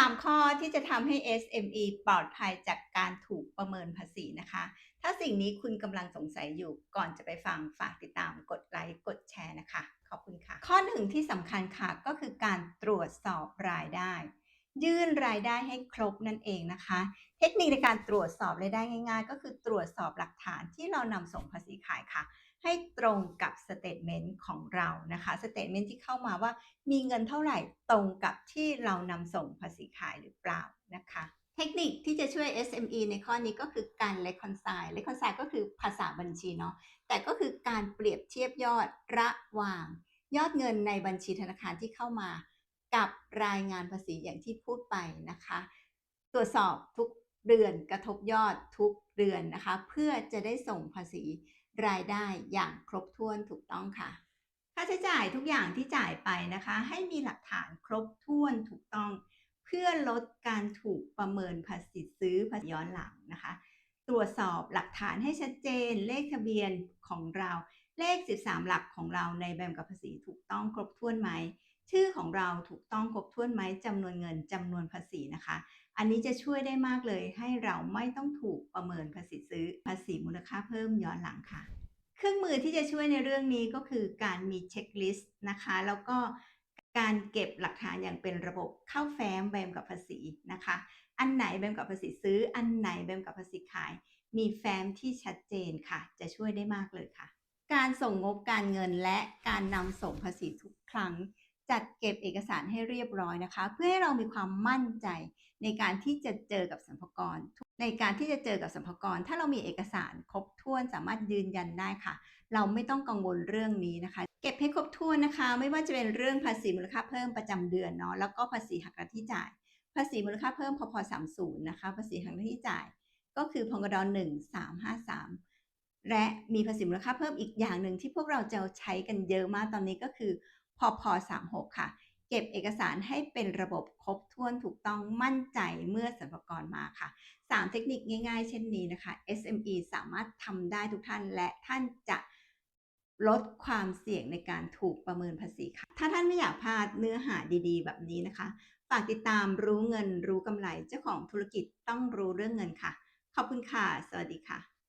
3 ข้อที่จะทำให้ SME ปลอดภัยจากการถูกประเมินภาษีนะคะ ถ้าสิ่งนี้คุณกำลังสงสัยอยู่ก่อนจะไปฟังฝากติดตามกดไลค์ กดแชร์นะคะ ขอบคุณค่ะ ข้อหนึ่งที่สำคัญค่ะก็คือการตรวจสอบรายได้ ยื่นรายได้ให้ครบนั่นเองนะคะ เทคนิคในการตรวจสอบรายได้ง่าย ๆ ก็คือตรวจสอบหลักฐานที่เรานำส่งภาษีขายค่ะ ให้ตรงกับสเต t เมนต์ของเรานะคะสเต t เมนต์ที่เข้ามาว่ามีเงินเท่าไหร่ตรงกับที่เรานำส่งภาษีขายหรือเปล่านะคะเทคนิคที่จะช่วย SME ในข้อนี้ก็คือการ reconcile reconcile ก็คือภาษาบัญชีเนาะ แต่ก็คือการเปรียบเทียบยอดระหว่าง ยอดเงินในบัญชีธนาคารที่เข้ามา กับรายงานภาษีอย่างที่พูดไปนะคะ ตรวจสอบทุกเดือนกระทบยอดทุกเดือนนะคะ เพื่อจะได้ส่งภาษี รายได้อย่างครบถ้วนถูกต้องค่ะ ค่าใช้จ่ายทุกอย่างที่จ่ายไปนะคะ ให้มีหลักฐานครบถ้วนถูกต้อง เพื่อลดการถูกประเมินภาษีซื้อภาษีย้อนหลังนะคะ ตรวจสอบหลักฐานให้ชัดเจน เลขทะเบียนของเราเลข 13 หลักของเราในใบกำกับภาษีถูกต้องครบถ้วนไหม ชื่อของเราถูกต้องครบถ้วนไหมจำนวนเงินจำนวนภาษีนะคะ อันนี้จะช่วยได้มากเลยให้เราไม่ต้องถูกประเมินภาษีซื้อภาษีมูลค่าเพิ่มย้อนหลังค่ะ เครื่องมือที่จะช่วยในเรื่องนี้ก็คือการมีเช็คลิสต์นะคะ แล้วก็การเก็บหลักฐานอย่างเป็นระบบเข้าแฟ้มใบกำกับภาษีนะคะ อันไหนใบกำกับภาษีซื้อ อันไหนใบกำกับภาษีขาย มีแฟ้มที่ชัดเจนค่ะ จะช่วยได้มากเลยค่ะ การส่งงบการเงินและการนำส่งภาษีทุกครั้ง จัดเก็บเอกสารให้เรียบร้อยนะคะ เพื่อให้เรามีความมั่นใจในการที่จะเจอกับสรรพากรในการที่จะเจอกับสรรพากรถ้าเรามีเอกสารครบถ้วนสามารถยืนยันได้ค่ะ เราไม่ต้องกังวลเรื่องนี้นะคะ เก็บให้ครบถ้วนนะคะ ไม่ว่าจะเป็นเรื่องภาษีมูลค่าเพิ่มประจำเดือนเนาะแล้วก็ภาษีหักหน้าที่จ่าย ภาษีมูลค่าเพิ่มพพ30นย์นะคะ ภาษีหักหน้าที่จ่าย ก็คือพงด1353และมีภาษีมูลค่าเพิ่มอีกอย่างหนึ่งที่พวกเราจะใช้กันเยอะมากตอนนี้ก็คือ พพ36 ค่ะ เก็บเอกสารให้เป็นระบบครบถ้วนถูกต้องมั่นใจเมื่อสรรพากรมาค่ะ 3 เทคนิคง่ายๆ เช่นนี้นะคะ SME สามารถทำได้ทุกท่านและท่านจะลดความเสี่ยงในการถูกประเมินภาษีค่ะ ถ้าท่านไม่อยากพลาดเนื้อหาดีๆ แบบนี้นะคะ ฝากติดตามรู้เงินรู้กำไรเจ้าของธุรกิจต้องรู้เรื่องเงินค่ะ ขอบคุณค่ะ สวัสดีค่ะ